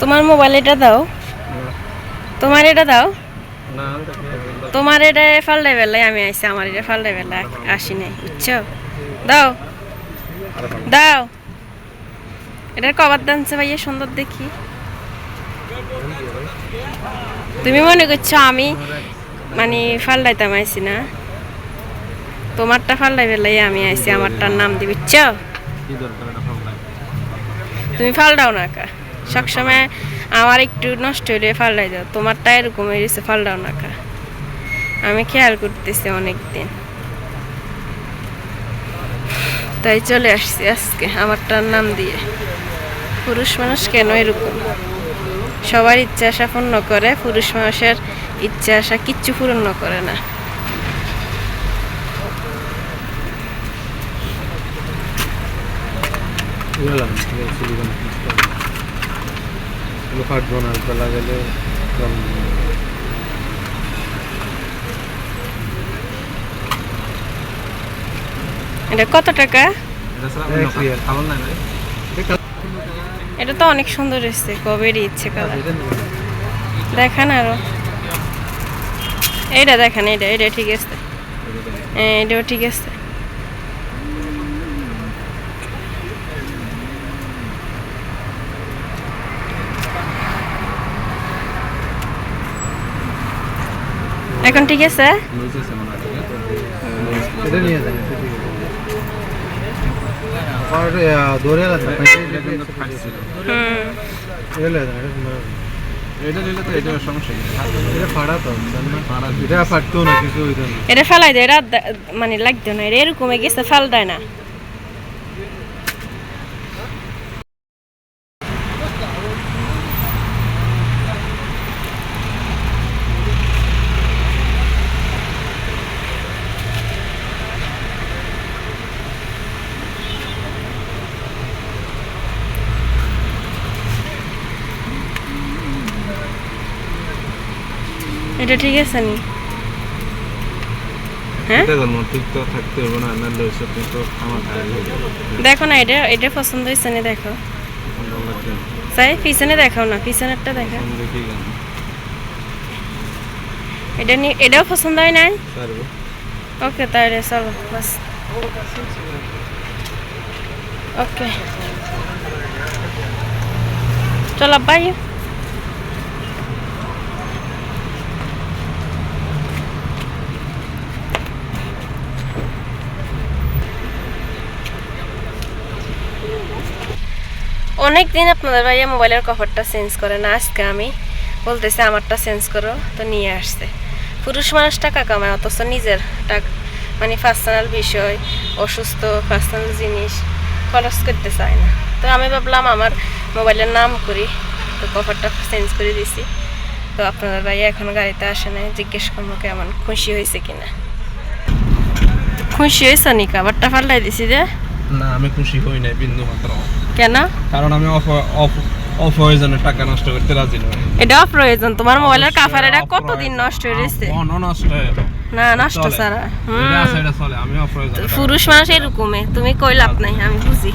তোমার মোবাইল এটা দাও। তোমার এটা দাও। তোমার এটা ফাল্টাই বেলায় আমি আইসি আমার এটা ফাল্টাই বেলায় আসি নাই বুঝছ? দাও। দাও। এটার কবার দানছে ভাইয়া সুন্দর দেখি। তুমি মনে করছ আমি মানে ফাল্টাইতাম আইসি না? তোমারটা ফাল্টাই বেলাই আমি আইসি আমারটার নাম দিবি এটা তুমি ফাল্টাও না কা। সবসময় আমার একটু নষ্ট হইলে ফাল্টাই দাও তোমারটা এরকম হয়ে গেছে ফাল্টাও না কা। আমি খেয়াল করতেছি অনেক দিন তাই চলে আসছি আজকে আমারটার নাম দিয়ে। পুরুষ মানুষ কেন এরকম? সবার ইচ্ছা আশা পূর্ণ করে পুরুষ মানুষের ইচ্ছা আশা কিচ্ছু পূরণ করে না। গেলাম সিলিকন এগুলো ফাটবো না গলা গেলে এটা কত টাকা? এটা তো অনেক সুন্দর এসছে কবেরই ইচ্ছে কালার দেখান আরও। এইটা দেখান এইটা এটা ঠিক আছে। হ্যাঁ এটাও ঠিক আছে এখন ঠিক আছে লুজেছে মনে হয় এটা নিয়ে যান আর দৌড়ে গেল এটা কিন্তু ফাটছিল হুম এটা লে যান এটা দিলে তো এটা সমস্যা কি এটা ফাড়া তো ফাড়া এটা ফাটতো না কিছু ঠিক আছে? এটা ফেলাই দেয় এটা মানে লাগতো না এটা এরকম গেছে ফাল দেয় না। এটা ঠিক আছে নি? হ্যাঁ? দেখো না এটা এটা পছন্দ হয়েছে না দেখো। তাই পিছনে দেখাও না পিছনেরটা দেখো। এটা নি এটাও পছন্দ হয় নাই? ওকে তাহলে চলো বাস। ওকে। চলো বাই অনেক দিন আপনাদের ভাইয়া মোবাইলের কভারটা চেঞ্জ করে না, আজকে আমি বলতেছে আমারটা চেঞ্জ করো, তো নিয়ে আসছে। পুরুষ মানুষ টাকা কামায়, অথচ নিজের টাকা মানে পার্সোনাল বিষয়, অসুস্থ পার্সোনাল জিনিস খরচ করতে চায় না। তো আমি ভাবলাম আমার মোবাইলের নাম করি, তো কভারটা চেঞ্জ করে দিছি। তো আপনাদের ভাইয়া এখনও গাড়িতে আসে নাই, জিজ্ঞেস করব কেমন, খুশি হয়েছে কিনা। খুশি হয়েছে নি কাবারটা পাল্টাই দিছি যে। না, আমি খুশি হই নাই, বিন্দু মাত্র। কেন? কারণ আমি অফ অফ অপ্রয়োজনে টাকা নষ্ট করতে রাজি নই। প্রয়োজন তোমার মোবাইলের কাফার এটা কতদিন নষ্ট হয়ে গেছে অন নষ্ট না নষ্ট সারা এটা চলে। আমি অপ্রয়োজনে পুরুষ মানুষ এরকমই। তুমি কই লাভ নাই আমি বুঝি।